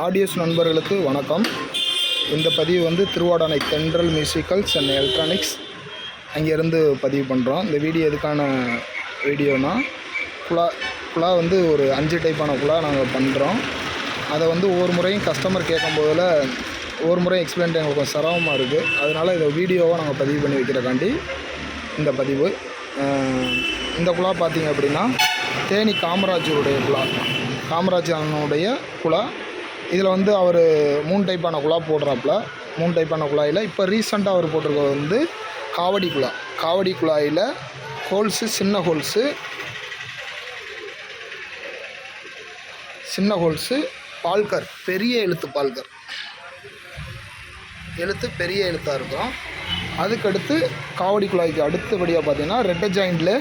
Audios நண்பர்களுக்கு வணக்கம். இந்த பதிவு வந்து திருவாடானை தென்றல் மியூசிக்கல்ஸ் அண்ட் எலக்ட்ரானிக்ஸ் அங்கேருந்து பதிவு பண்ணுறோம் இந்த வீடியோ எதுக்கான வீடியோனா குழா குழா வந்து ஒரு அஞ்சு டைப்பான குழா நாங்கள் பண்ணுறோம் அதை வந்து ஒவ்வொரு முறையும் கஸ்டமர் கேட்கும் போதில் ஒவ்வொரு முறையும் எக்ஸ்பிளைன் எங்களுக்கு கொஞ்சம் சிரமமாக இருக்குது அதனால் இதை வீடியோவாக நாங்கள் பதிவு பண்ணி வைக்கிறக்காண்டி இந்த பதிவு. இந்த குழா பார்த்திங்க அப்படின்னா தேனி காமராஜருடைய குழா. காமராஜ் அண்ணனுடைய குழா. இதில் வந்து அவர் மூணு டைப்பான குழா போடுறாப்புல மூணு டைப்பான குழாயில் இப்போ ரீசெண்டாக அவர் போட்டிருக்கிறது வந்து காவடி குழா. காவடி குழாயில் ஹோல்ஸு சின்ன ஹோல்ஸு சின்ன ஹோல்ஸு பால்கர் பெரிய எழுத்து பால்கர். எழுத்து பெரிய எழுத்தாக இருக்கும். அதுக்கடுத்து காவடி குழாய்க்கு அடுத்தபடியாக பார்த்தீங்கன்னா ரெட்ட ஜாயிண்டில்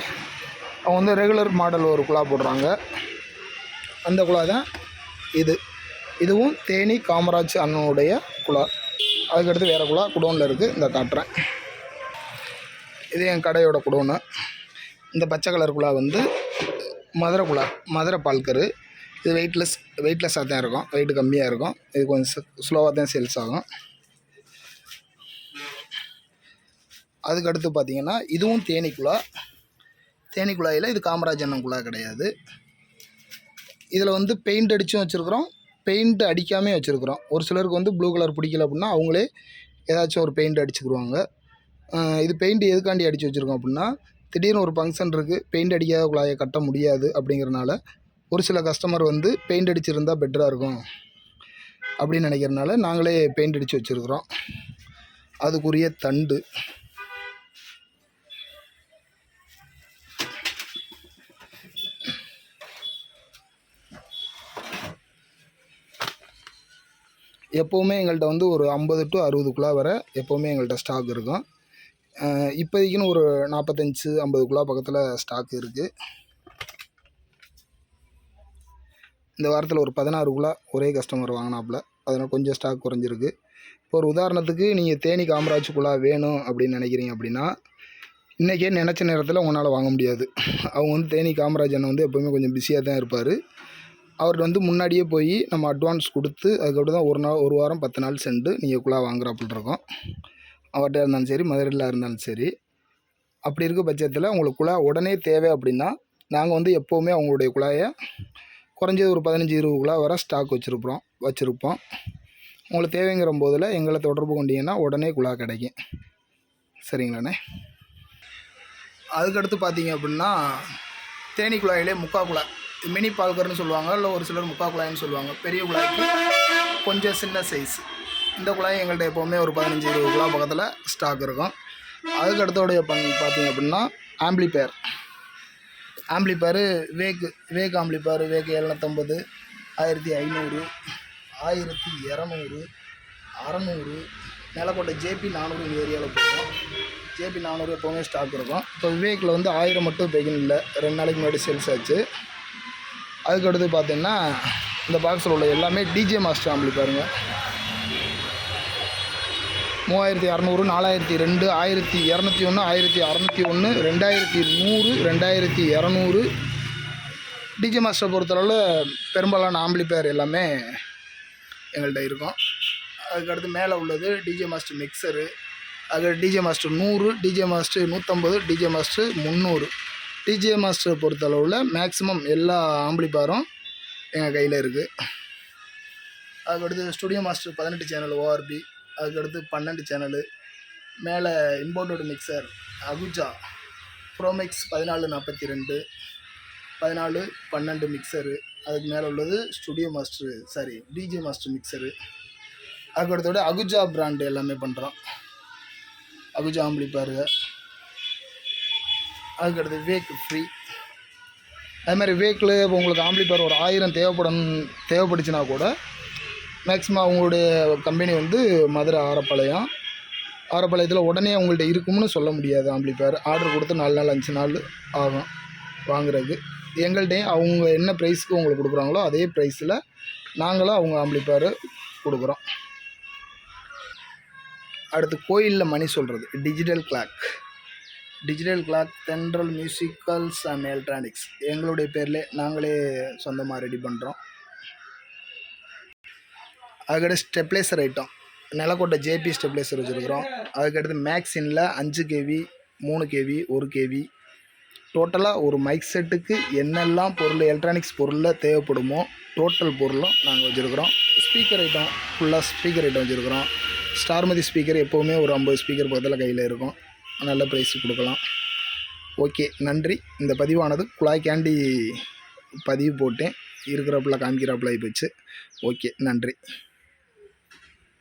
அவங்க வந்து ரெகுலர் மாடல் ஒரு குழா போடுறாங்க. அந்த குழா தான் இது. இதுவும் தேனி காமராஜ் அண்ணனுடைய குழா. அதுக்கடுத்து வேறு குழா குடோனில் இருக்குது இந்த காட்டுறேன். இது என் கடையோட குடோனு. இந்த பச்சை கலர் குழா வந்து மதுரை குழா மதுரை பால்கரு இது வெயிட்லெஸ் வெயிட்லெஸ்ஸாக தான் இருக்கும். வெயிட் கம்மியாக இருக்கும். இது கொஞ்சம் ஸ்லோவாக தான் சேல்ஸ் ஆகும். அதுக்கடுத்து பார்த்தீங்கன்னா இதுவும் தேனி குழா. தேனி குழாயில் இது காமராஜ் அண்ணன் குழா கிடையாது. இதில் வந்து பெயிண்ட் அடித்தும் வச்சுருக்குறோம். பெயிண்ட் அடிக்காமே வச்சுருக்குறோம். ஒரு சிலருக்கு வந்து ப்ளூ கலர் பிடிக்கல அப்படின்னா அவங்களே ஏதாச்சும் ஒரு பெயிண்ட் அடிச்சுக்கிடுவாங்க இது பெயிண்ட் எதுக்காண்டி அடித்து வச்சுருக்கோம் அப்படின்னா திடீர்னு ஒரு ஃபங்க்ஷன் இருக்குது பெயிண்ட் அடிக்காத குழாயை கட்ட முடியாது அப்படிங்கிறனால ஒரு சில கஸ்டமர் வந்து பெயிண்ட் அடிச்சிருந்தா பெட்டராக இருக்கும் அப்படின்னு நினைக்கிறனால நாங்களே பெயிண்ட் அடித்து வச்சுருக்குறோம். அதுக்குரிய தண்டு. எப்போவுமே எங்கள்கிட்ட வந்து ஒரு ஐம்பது டு அறுபது குழா எப்போவுமே எங்கள்கிட்ட ஸ்டாக் இருக்கும். இப்போதைக்குன்னு ஒரு நாற்பத்தஞ்சு ஐம்பது குழா பக்கத்தில் ஸ்டாக் இருக்குது இந்த வாரத்தில் ஒரு பதினாறு குழா ஒரே கஸ்டமர் வாங்கினாப்புல அதனால் கொஞ்சம் ஸ்டாக் குறைஞ்சிருக்கு. இப்போ ஒரு உதாரணத்துக்கு நீங்கள் தேனி காமராஜ் குழா வேணும் அப்படின்னு நினைக்கிறீங்க அப்படின்னா இன்றைக்கே நினச்ச நேரத்தில் உங்களால் வாங்க முடியாது. அவங்க வந்து தேனி காமராஜ் அண்ணன் வந்து எப்போவுமே கொஞ்சம் பிஸியாக தான் இருப்பார். அவர்கிட்ட வந்து முன்னாடியே போய் நம்ம அட்வான்ஸ் கொடுத்து அதுக்கப்புறம் தான் ஒரு நாள் ஒரு வாரம் பத்து நாள் சென்று நீங்கள் குழா வாங்குறாப்புல இருக்கோம். அவர்கிட்ட இருந்தாலும் சரி மதுரையில் இருந்தாலும் சரி அப்படி இருக்க பட்சத்தில் உங்களுக்கு குழா உடனே தேவை அப்படின்னா நாங்கள் வந்து எப்போவுமே அவங்களுடைய குழாயை குறைஞ்சது ஒரு பதினஞ்சு இருபது குழா வர ஸ்டாக் வச்சுருப்போம் வச்சுருப்போம். உங்களுக்கு தேவைங்கிற போதில் எங்களை தொடர்பு கொண்டீங்கன்னா உடனே குழா கிடைக்கும். சரிங்களாண்ணே? அதுக்கடுத்து பார்த்தீங்க அப்படின்னா தேனி குழாயிலே முக்கா குழாய் மினி பால்கர்னு சொல்லுவாங்க இல்லை ஒரு சிலர் முக்கா குழாய்னு சொல்லுவாங்க. பெரிய குழாய்க்கு கொஞ்சம் சின்ன சைஸ் இந்த குழாய் எங்கள்கிட்ட எப்போவுமே ஒரு பதினஞ்சு இருபது குழா பக்கத்தில் ஸ்டாக் இருக்கும். அதுக்கு அடுத்தோடைய பண் பார்த்தீங்க அப்படின்னா ஆம்பிளிபேர் ஆம்பிளிபேரு வேக் வேக் ஆம்பிளிபேர் வேக் எழுநூத்தம்பது ஆயிரத்தி ஐநூறு ஆயிரத்தி இரநூறு அறநூறு நிலக்கோட்டை ஜேபி நானூறு இந்த ஏரியாவில் போகும். ஜேபி நானூறு எப்போவுமே ஸ்டாக் இருக்கும். இப்போ விவேக்கில் வந்து ஆயிரம் மட்டும் பெகின் இல்லை ரெண்டு நாளைக்கு முன்னாடி சேல்ஸ் ஆச்சு. அதுக்கடுத்து பார்த்தீங்கன்னா இந்த பாக்ஸில் உள்ள எல்லாமே டிஜே மாஸ்டர் ஆம்பிளி மூவாயிரத்தி அறநூறு நாலாயிரத்தி ரெண்டு ஆயிரத்தி இரநூத்தி ஒன்று ஆயிரத்தி அறநூற்றி ஒன்று ரெண்டாயிரத்தி நூறு ரெண்டாயிரத்தி இரநூறு. டிஜே மாஸ்டரை பொறுத்தளவில் பெரும்பாலான ஆம்பிளிஃபயர் எல்லாமே எங்கள்கிட்ட இருக்கும். அதுக்கடுத்து மேலே உள்ளது டிஜே மாஸ்டர் மிக்சரு அது டிஜே மாஸ்டர் நூறு டிஜே மாஸ்டர் நூற்றம்பது டிஜே மாஸ்டர் முந்நூறு. டிஜே மாஸ்டரை பொறுத்தளவில் மேக்ஸிமம் எல்லா ஆம்பிளிபாரும் எங்கள் கையில் இருக்குது அதுக்கடுத்து ஸ்டுடியோ மாஸ்டர் பதினெட்டு சேனல் ஓஆர்பி அதுக்கடுத்து பன்னெண்டு சேனலு மேலே இம்போர்ட்டோட மிக்சர் அகுஜா ப்ரோமெக்ஸ் பதினாலு நாற்பத்தி ரெண்டு பதினாலு பன்னெண்டு மிக்சரு அதுக்கு மேலே உள்ளது studio master sorry DJ master mixer அதுக்கடுத்தோட Ahuja brand எல்லாமே பண்ணுறோம் அகுஜா ஆம்பிளிப்பாருங்க. அதுக்கடுத்து வேக் ஃப்ரீ அது மாதிரி வேக்கில் இப்போ உங்களுக்கு ஆம்பிளிஃபயர் ஒரு ஆயிரம் தேவைப்படும் தேவைப்படுச்சுன்னா கூட மேக்ஸிமம் அவங்களுடைய கம்பெனி வந்து மதுரை ஆரப்பாளையம். ஆரப்பாளையத்தில் உடனே அவங்கள்ட்ட இருக்கும்னு சொல்ல முடியாது ஆம்பிளிஃபயர் ஆர்டர் கொடுத்து நாலு நாள் அஞ்சு நாள் ஆகும் வாங்குறதுக்கு. எங்கள்கிட்டையும் அவங்க என்ன ப்ரைஸ்க்கு உங்களுக்கு கொடுக்குறாங்களோ அதே ப்ரைஸில் நாங்களும் அவங்க ஆம்பிளிஃபயர் கொடுக்குறோம். அடுத்து கோயிலில் மணி சொல்கிறது digital clock digital clock Thendral musicals and electronics எங்களுடைய பேரில் நாங்களே சொந்தமாக ரெடி பண்ணுறோம் அதுக்கடுத்து stabilizer item Nilakottai JP stabilizer வச்சுருக்குறோம். அதுக்கடுத்து மேக்ஸினில் அஞ்சு கேவி மூணு கேவி ஒரு கேவி டோட்டலாக ஒரு மைக் செட்டுக்கு என்னெல்லாம் பொருள் எலக்ட்ரானிக்ஸ் பொருளில் தேவைப்படுமோ டோட்டல் பொருளும் நாங்கள் வச்சுருக்குறோம். ஸ்பீக்கர் ஐட்டம் ஃபுல்லாக ஸ்பீக்கர் ஐட்டம் வச்சுருக்குறோம். ஸ்டார்மதி ஸ்பீக்கர் எப்போவுமே ஒரு ஐம்பது ஸ்பீக்கர் பக்கத்தில் கையில் இருக்கும். நல்ல ப்ரைஸ் கொடுக்கலாம். ஓகே நன்றி. இந்த பதிவானது குழாய் கேண்டி பதிவு போட்டேன். இருக்கிறப்பல ஆகி போச்சு. ஓகே நன்றி.